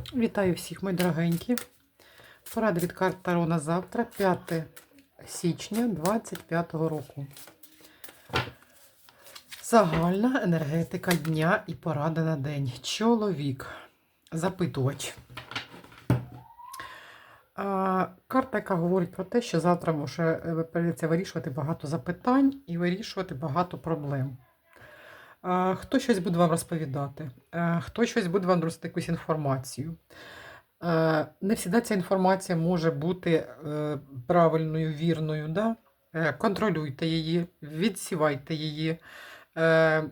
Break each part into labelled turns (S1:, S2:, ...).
S1: Вітаю всіх, мої дорогенькі. Порада від карт Таро на завтра, 5 січня 25 року. Загальна енергетика дня і порада на день. Чоловік. Запитувач. А, карта, яка говорить про те, що завтра може е, прийдеться вирішувати багато запитань і вирішувати багато проблем. А, Хто щось буде вам розповідати, хто щось буде вам розповідати якусь інформацію. Е, Не завжди ця інформація може бути е, правильною, вірною. Да? Е, Контролюйте її, відсівайте її. Е,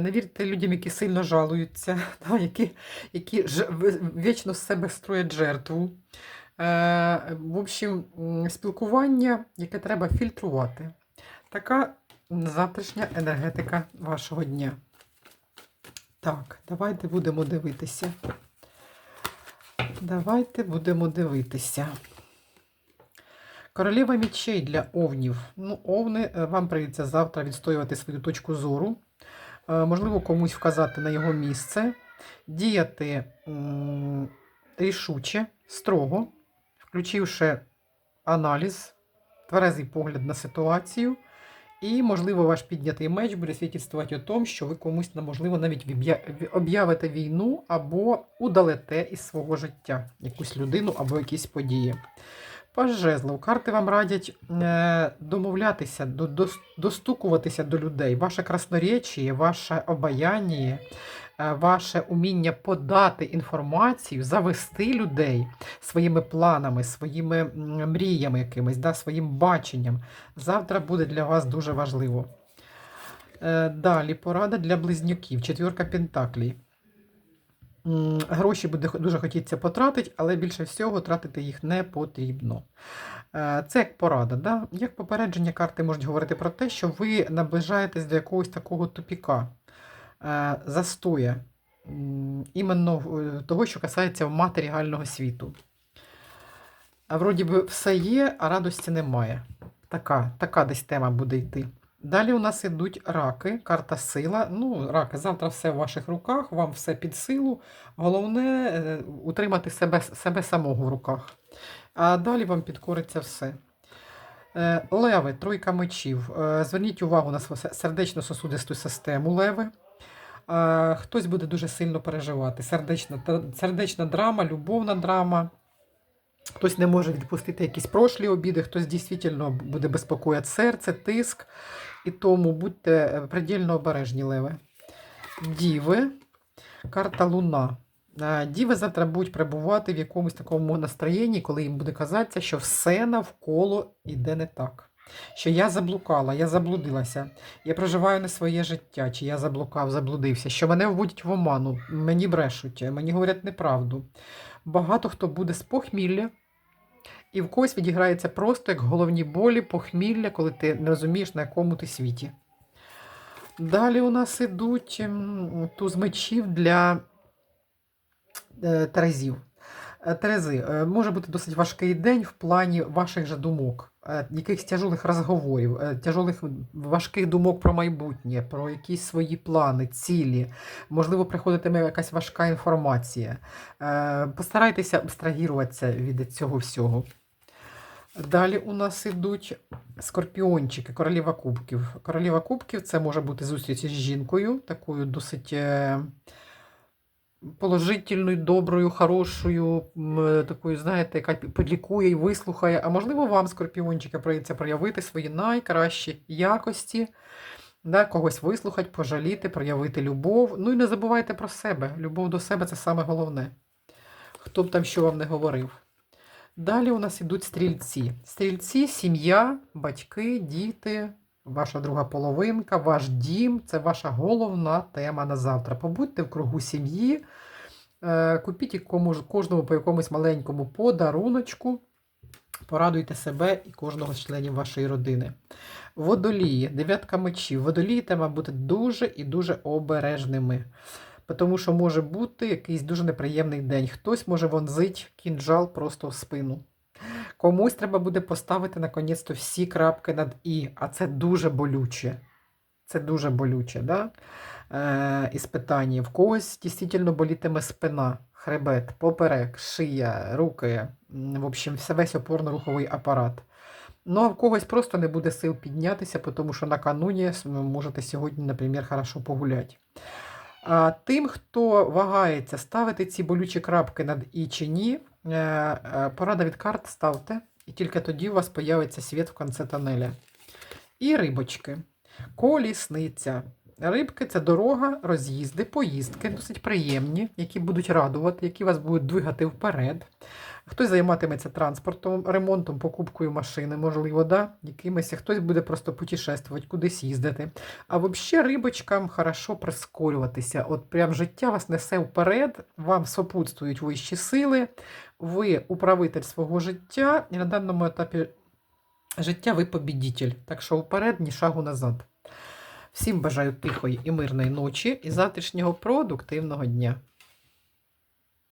S1: Не вірте людям, які сильно жалуються, да? які, які ж, вічно з себе строять жертву. Е, В общем, спілкування, яке треба фільтрувати. Така завтрашня енергетика вашого дня. Так, давайте будемо дивитися. Давайте будемо дивитися. Королева мічей для овнів. Ну, овни, е, вам прийдеться завтра відстоювати свою точку зору. Е, Можливо, комусь вказати на його місце, діяти рішуче, строго, включивши аналіз, тверезий погляд на ситуацію. І, можливо, ваш піднятий меч буде свідчити о тому, що ви комусь, можливо, навіть об'явите війну або удалите із свого життя якусь людину або якісь події. Паж жезлов. Карти вам радять е, домовлятися, до, дос- достукуватися до людей. Ваше красноречіє, ваше обаяння, е, ваше уміння подати інформацію, завести людей своїми планами, своїми мріями якимись, да, своїм баченням. Завтра буде для вас дуже важливо. Е, Далі порада для близнюків. Четвірка Пентаклій. Гроші буде дуже хотіться потратити, але більше всього тратити їх не потрібно. Е, Це як порада. Да? Як попередження карти можуть говорити про те, що ви наближаєтесь до якогось такого тупіка, е, застоя, іменно того, що касається матеріального світу. А вроді би все є, а радості немає. Така, така десь тема буде йти. Далі у нас ідуть раки, карта сила. Ну, раки, завтра все в ваших руках, вам все під силу. Головне е, утримати себе, себе самого в руках. А далі вам підкориться все. Е, Леви, тройка мечів. Е, Зверніть увагу на сердечно-сосудисту систему леви. Хтось буде дуже сильно переживати. Сердечна, сердечна драма, любовна драма. Хтось не може відпустити якісь прошлі обіди, хтось дійсно буде безпокоїти серце, тиск. І тому будьте е, предельно обережні, леви. Діви, карта Луна. Е, Діви завтра будуть перебувати в якомусь такому настроєнні, коли їм буде казатися, що все навколо іде не так. Що я заблукала, я заблудилася, я проживаю не своє життя, чи я заблукав, заблудився, що мене вводять в оману, мені брешуть, мені говорять неправду. Багато хто буде з похмілля, і в когось відіграється просто як головні болі, похмілля, коли ти не розумієш, на якому ти світі. Далі у нас ідуть туз мечів для е, терезів. Е, Терези, е, може бути досить важкий день в плані ваших же думок, е, якихось тяжолих розговорів, тяжолих важких думок про майбутнє, про якісь свої плани, цілі. Можливо, приходитиме якась важка інформація. Постарайтеся абстрагіруватися від цього всього. Далі у нас ідуть скорпіончики, королева кубків. Королева кубків це може бути зустріч з жінкою, такою досить положительною, доброю, хорошою, такою, знаєте, яка підлікує і вислухає. А можливо, вам, скорпіончики, прийдеться проявити свої найкращі якості, да, когось вислухати, пожаліти, проявити любов. Ну і не забувайте про себе. Любов до себе це саме головне. Хто б там що вам не говорив. Далі у нас ідуть стрільці. Стрільці, сім'я, батьки, діти, ваша друга половинка, ваш дім це ваша головна тема на завтра. Побудьте в кругу сім'ї, е, купіть кожному по якомусь маленькому подаруночку, порадуйте себе і кожного з членів вашої родини. Водолії, дев'ятка мечів. Водолії треба бути дуже і дуже обережними. Тому що може бути якийсь дуже неприємний день. Хтось може вонзить кінжал просто в спину. Комусь треба буде поставити наконець-то всі крапки над І, а це дуже болюче. Це дуже болюче. Да? е, іспитання. В когось дійсно болітиме спина, хребет, поперек, шия, руки, в общем, весь опорно-руховий апарат. Ну, а в когось просто не буде сил піднятися, тому що накануні можете сьогодні, наприклад, хорошо погуляти. А тим, хто вагається ставити ці болючі крапки над і чи ні, е, е, порада від карт ставте, і тільки тоді у вас появиться світ в кінці тонеля. І рибочки. Колісниця. Рибки це дорога, роз'їзди, поїздки, досить приємні, які будуть радувати, які вас будуть двигати вперед. Хтось займатиметься транспортом, ремонтом, покупкою машини, можливо, да? якимось, хтось буде просто путешествувати, кудись їздити. А взагалі рибочкам хорошо прискорюватися. От прям життя вас несе вперед, вам сопутствують вищі сили, ви управитель свого життя, і на даному етапі життя ви побідітель. Так що вперед, ні шагу назад. Всім бажаю тихої і мирної ночі і завтрашнього продуктивного дня.